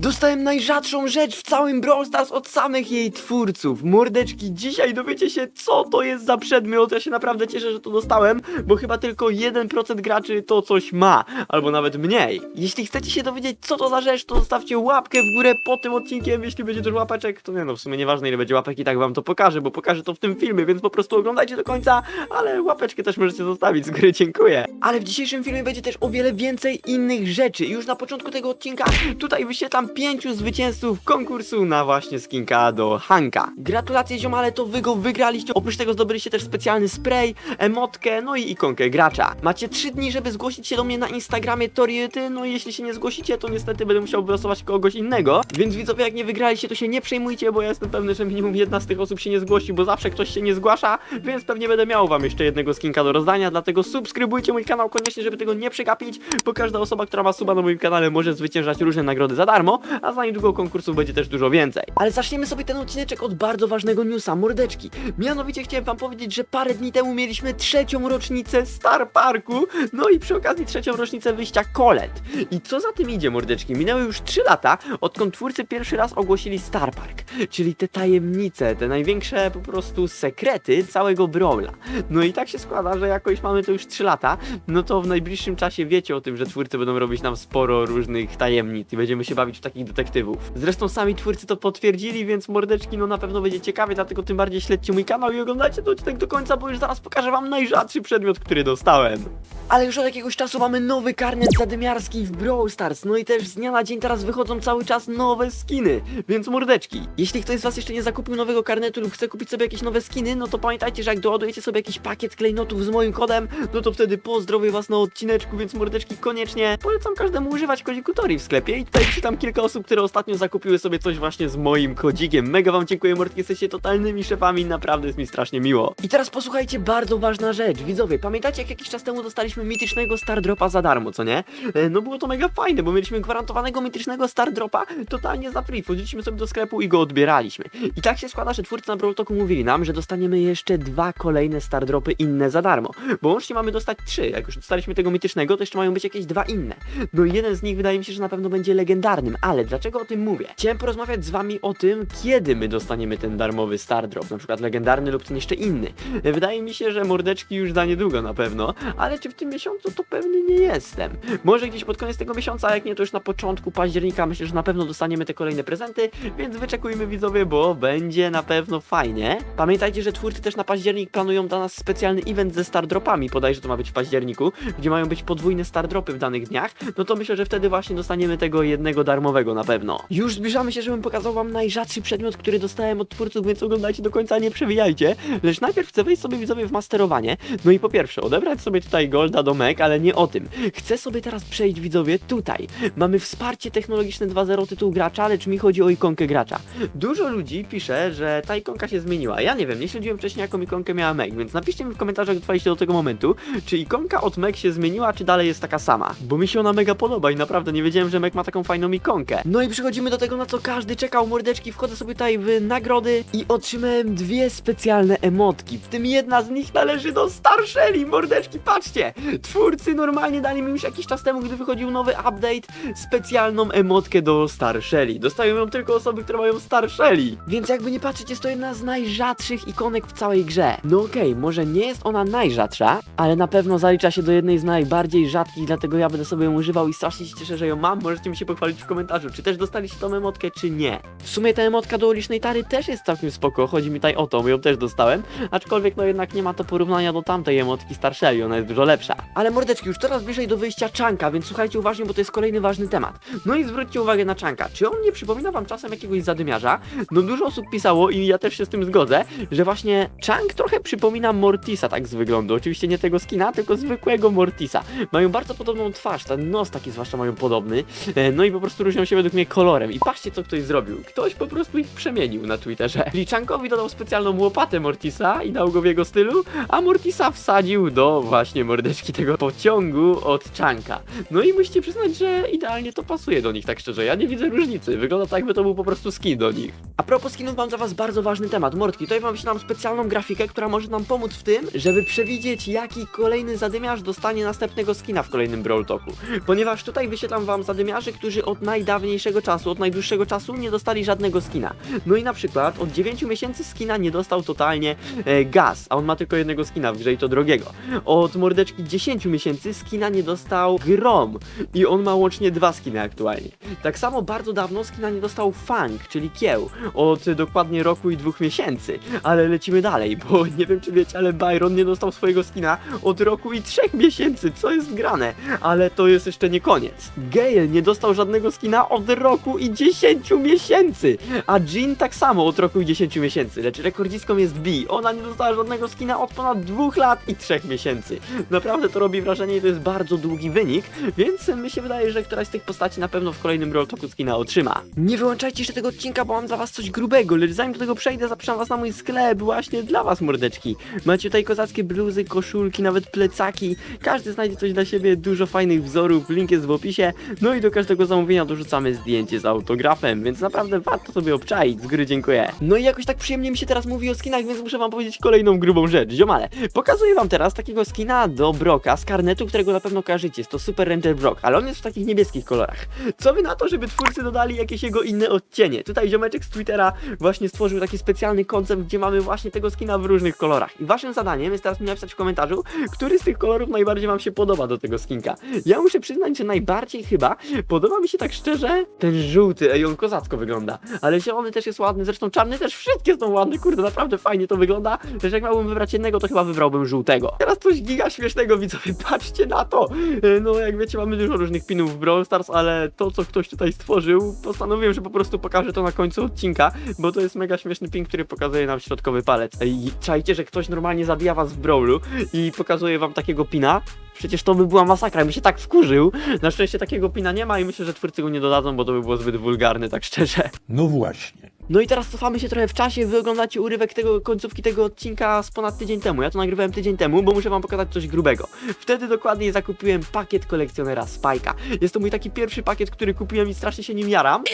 Dostałem najrzadszą rzecz w całym Brawl Stars od samych jej twórców. Mordeczki, dzisiaj dowiecie się, co to jest za przedmiot. Ja się naprawdę cieszę, że to dostałem, bo chyba tylko 1% graczy to coś ma, albo nawet mniej. Jeśli chcecie się dowiedzieć, co to za rzecz, to zostawcie łapkę w górę pod tym odcinkiem. Jeśli będzie dużo łapeczek, to nie no, w sumie nieważne ile będzie łapek i tak wam to pokażę, bo pokażę to w tym filmie, więc po prostu oglądajcie do końca, ale łapeczkę też możecie zostawić, z góry dziękuję. Ale w dzisiejszym filmie będzie też o wiele więcej innych rzeczy. Już na początku tego odcinka tutaj wyświetlam pięciu zwycięzców konkursu na właśnie skinka do Hanka. Gratulacje ziomale, to wy go wygraliście. Oprócz tego zdobyliście też specjalny spray, emotkę, no i ikonkę gracza. Macie trzy dni, żeby zgłosić się do mnie na Instagramie Toriety, no i jeśli się nie zgłosicie, to niestety będę musiał wylosować kogoś innego. Więc widzowie, jak nie wygraliście, to się nie przejmujcie, bo ja jestem pewny, że minimum jedna z tych osób się nie zgłosi, bo zawsze ktoś się nie zgłasza, więc pewnie będę miał wam jeszcze jednego skinka do rozdania, dlatego subskrybujcie mój kanał koniecznie, żeby tego nie przegapić, bo każda osoba, która ma suba na moim kanale może zwyciężać różne nagrody za darmo, a za niedługo konkursów będzie też dużo więcej. Ale zaczniemy sobie ten odcineczek od bardzo ważnego newsa, mordeczki. Mianowicie chciałem wam powiedzieć, że parę dni temu mieliśmy trzecią rocznicę Star Parku, no i przy okazji trzecią rocznicę wyjścia Colet. I co za tym idzie, mordeczki? Minęły już 3 lata, odkąd twórcy pierwszy raz ogłosili Star Park, czyli te tajemnice, te największe po prostu sekrety całego Brawla. No i tak się składa, że jakoś mamy to już 3 lata, no to w najbliższym czasie wiecie o tym, że twórcy będą robić nam sporo różnych tajemnic i będziemy się bawić w takich detektywów. Zresztą sami twórcy to potwierdzili, więc mordeczki, no na pewno będzie ciekawie, dlatego tym bardziej śledźcie mój kanał i oglądajcie ten odcinek do końca, bo już zaraz pokażę wam najrzadszy przedmiot, który dostałem. Ale już od jakiegoś czasu mamy nowy karnet zadymiarski w Brawl Stars, no i też z dnia na dzień teraz wychodzą cały czas nowe skiny, więc mordeczki. Jeśli ktoś z was jeszcze nie zakupił nowego karnetu lub chce kupić sobie jakieś nowe skiny, no to pamiętajcie, że jak doładujecie sobie jakiś pakiet klejnotów z moim kodem, no to wtedy pozdrowię was na odcineczku, więc mordeczki koniecznie polecam każdemu używać kodziku w sklepie i tutaj czytam kilka osób, które ostatnio zakupiły sobie coś właśnie z moim kodzikiem. Mega wam dziękuję mordki, jesteście totalnymi szefami, naprawdę jest mi strasznie miło. I teraz posłuchajcie, bardzo ważna rzecz, widzowie, pamiętacie jak jakiś czas temu dostaliśmy mitycznego Star Dropa za darmo, co nie? E, No było to mega fajne, bo mieliśmy gwarantowanego mitycznego Star Dropa totalnie za free. Wchodziliśmy sobie do sklepu i go odbieraliśmy. I tak się składa, że twórcy na Brawl mówili nam, że dostaniemy jeszcze dwa kolejne Star Dropy inne za darmo. Bo łącznie mamy dostać trzy. Jak już dostaliśmy tego mitycznego, to jeszcze mają być jakieś dwa inne. No i jeden z nich wydaje mi się, że na pewno będzie legendarnym. Ale dlaczego o tym mówię? Chciałem porozmawiać z wami o tym, kiedy my dostaniemy ten darmowy Star Drop. Na przykład legendarny lub ten jeszcze inny. Wydaje mi się, że mordeczki już za niedługo na pewno. Ale czy w tym miesiącu to pewny nie jestem. Może gdzieś pod koniec tego miesiąca, a jak nie, to już na początku października myślę, że na pewno dostaniemy te kolejne prezenty, więc wyczekujmy widzowie, bo będzie na pewno fajnie. Pamiętajcie, że twórcy też na październik planują dla nas specjalny event ze Star Dropami, podajże to ma być w październiku, gdzie mają być podwójne Star Dropy w danych dniach, no to myślę, że wtedy właśnie dostaniemy tego jednego darmowego na pewno. Już zbliżamy się, żebym pokazał wam najrzadszy przedmiot, który dostałem od twórców, więc oglądajcie do końca, nie przewijajcie. Lecz najpierw chcę wejść sobie widzowie w masterowanie, no i po pierwsze odebrać sobie tutaj Golda do Mek, ale nie o tym. Chcę sobie teraz przejść widzowie tutaj. Mamy wsparcie technologiczne 2.0 tytuł gracza, lecz mi chodzi o ikonkę gracza. Dużo ludzi pisze, że ta ikonka się zmieniła. Ja nie wiem, nie śledziłem wcześniej jaką ikonkę miała Meg, więc napiszcie mi w komentarzach, trwaliście do tego momentu, czy ikonka od Meg się zmieniła, czy dalej jest taka sama. Bo mi się ona mega podoba i naprawdę nie wiedziałem, że Meg ma taką fajną ikonkę. No i przechodzimy do tego, na co każdy czekał, mordeczki. Wchodzę sobie tutaj w nagrody i otrzymałem dwie specjalne emotki. W tym jedna z nich należy do Star Shelly, mordeczki, patrzcie! Twórcy normalnie dali mi już jakiś czas temu, gdy wychodził nowy update, specjalną emotkę do Star Shelly. Dostają ją tylko osoby, które mają Star Shelly. Więc jakby nie patrzeć, jest to jedna z najrzadszych ikonek w całej grze. No okej, może nie jest ona najrzadsza, ale na pewno zalicza się do jednej z najbardziej rzadkich, dlatego ja będę sobie ją używał i strasznie się cieszę, że ją mam. Możecie mi się pochwalić w komentarzu, czy też dostaliście tą emotkę, czy nie. W sumie ta emotka do ulicznej tary też jest całkiem spoko, chodzi mi tutaj o to, ją też dostałem, aczkolwiek no jednak nie ma to porównania do tamtej emotki Star Shelly, ona jest dużo lepsza. Ale mordeczki, już coraz bliżej do wyjścia Czanka, więc słuchajcie uważnie, bo to jest kolejny ważny temat. No i zwróćcie uwagę na Czanka. Czy on nie przypomina wam czasem jakiegoś zadymiarza? No dużo osób pisało i ja też się z tym zgodzę, że właśnie Chang trochę przypomina Mortisa tak z wyglądu. Oczywiście nie tego skina, tylko zwykłego Mortisa. Mają bardzo podobną twarz, ten nos taki zwłaszcza mają podobny. E, No i po prostu różnią się według mnie kolorem. I patrzcie co ktoś zrobił. Ktoś po prostu ich przemienił na Twitterze. Czyli Changowi dodał specjalną łopatę Mortisa i dał go w jego stylu, a Mortisa wsadził do właśnie mordeczki tego pociągu od Chanka. No i musicie przyznać, że idealnie to pasuje do nich, tak szczerze. Ja nie widzę różnicy. Wygląda tak, jakby to był po prostu skin do nich. A propos skinów, mam dla was bardzo ważny temat. Mordki, tutaj wam wyślę specjalną grafikę, która może nam pomóc w tym, żeby przewidzieć, jaki kolejny zadymiarz dostanie następnego skina w kolejnym Brawl Talku. Ponieważ tutaj wyświetlam wam zadymiarzy, którzy od najdawniejszego czasu, od najdłuższego czasu nie dostali żadnego skina. No i na przykład od 9 miesięcy skina nie dostał totalnie e, Gaz, a on ma tylko jednego skina w grze i to drogiego. Od mordeczki 10 miesięcy skina nie dostał Grom i on ma łącznie dwa skiny aktualnie. Tak samo bardzo dawno skina nie dostał Fang, czyli Kieł, od dokładnie roku i dwóch miesięcy. Ale lecimy dalej, bo nie wiem czy wiecie, ale Byron nie dostał swojego skina od roku i trzech miesięcy, co jest grane. Ale to jest jeszcze nie koniec. Gale nie dostał żadnego skina od roku i 10 miesięcy, a Jean tak samo od roku i 10 miesięcy, lecz rekordzistką jest B. Ona nie dostała żadnego skina od ponad 2 lat i 3 miesięcy. Naprawdę to robi wrażenie i to jest bardzo długi wynik, więc mi się wydaje, że któraś z tych postaci na pewno w kolejnym Brawl Talku skina otrzyma. Nie wyłączajcie jeszcze tego odcinka, bo mam dla was coś grubego, lecz zanim do tego przejdę, zapraszam was na mój sklep właśnie dla was, mordeczki. Macie tutaj kozackie bluzy, koszulki, nawet plecaki. Każdy znajdzie coś dla siebie, dużo fajnych wzorów, link jest w opisie. No i do każdego zamówienia dorzucamy zdjęcie z autografem, więc naprawdę warto sobie obczaić, z góry dziękuję. No i jakoś tak przyjemnie mi się teraz mówi o skinach, więc muszę wam powiedzieć kolejną grubą rzecz, ziomale. Pokazuję wam teraz takiego skina do Broka z karnetu, którego na pewno kojarzycie, jest to Super Ranger Brock, ale on jest w takich niebieskich kolorach. Co wy na to, żeby twórcy dodali jakieś jego inne odcienie? Tutaj ziomeczek z Twittera właśnie stworzył taki specjalny koncept, gdzie mamy właśnie tego skina w różnych kolorach. I waszym zadaniem jest teraz mi napisać w komentarzu, który z tych kolorów najbardziej wam się podoba do tego skinka. Ja muszę przyznać, że najbardziej chyba podoba mi się tak szczerze ten żółty, ej on kozacko wygląda. Ale zielony też jest ładny, zresztą czarny też wszystkie są ładne, kurde, naprawdę fajnie to wygląda. Też jak miałbym wybrać jednego, to chyba wybrałbym żółtego. Teraz coś giga śmiesznego, widzowie, patrzcie na to! E, No jak wiecie, mamy dużo różnych pinów w Brawl Stars, ale to co ktoś tutaj stworzył, postanowiłem, że po prostu pokażę to na końcu odcinka, bo to jest mega śmieszny pin, który pokazuje nam środkowy palec. Ej, czajcie, że ktoś normalnie zabija was w Brawlu i pokazuje wam takiego pina? Przecież to by była masakra, mi się tak wkurzył. Na szczęście takiego pina nie ma i myślę, że twórcy go nie dodadzą, bo to by było zbyt wulgarne, tak szczerze. No właśnie. No i teraz cofamy się trochę w czasie, wy oglądacie urywek tego końcówki tego odcinka z ponad tydzień temu. Ja to nagrywałem tydzień temu, bo muszę wam pokazać coś grubego. Wtedy dokładnie zakupiłem pakiet kolekcjonera Spike'a. Jest to mój taki pierwszy pakiet, który kupiłem i strasznie się nim jaram.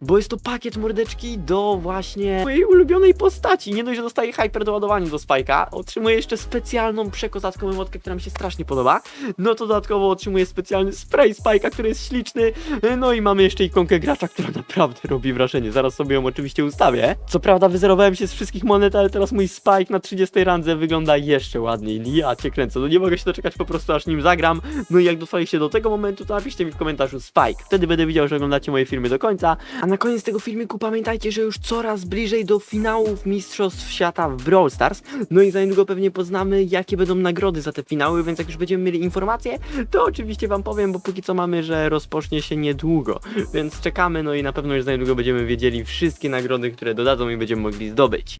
Bo jest to pakiet mordeczki do właśnie mojej ulubionej postaci. Nie dość, że dostaję hyper doładowanie do Spike'a, otrzymuję jeszcze specjalną przekozacką emotkę, która mi się strasznie podoba. No to dodatkowo otrzymuję specjalny spray Spike'a, który jest śliczny. No i mamy jeszcze ikonkę gracza, która naprawdę robi wrażenie. Zaraz sobie ją oczywiście ustawię. Co prawda wyzerowałem się z wszystkich monet, ale teraz mój Spike na 30 randze wygląda jeszcze ładniej. Ja cię kręcę. No nie mogę się doczekać po prostu aż nim zagram. No i jak dotrwaliście do tego momentu, to napiszcie mi w komentarzu Spike. Wtedy będę widział, że oglądacie moje filmy do końca. A na koniec tego filmiku pamiętajcie, że już coraz bliżej do finałów Mistrzostw Świata w Brawl Stars. No i za niedługo pewnie poznamy, jakie będą nagrody za te finały, więc jak już będziemy mieli informacje, to oczywiście wam powiem, bo póki co mamy, że rozpocznie się niedługo. Więc czekamy, no i na pewno już za niedługo będziemy wiedzieli wszystkie nagrody, które dodadzą i będziemy mogli zdobyć.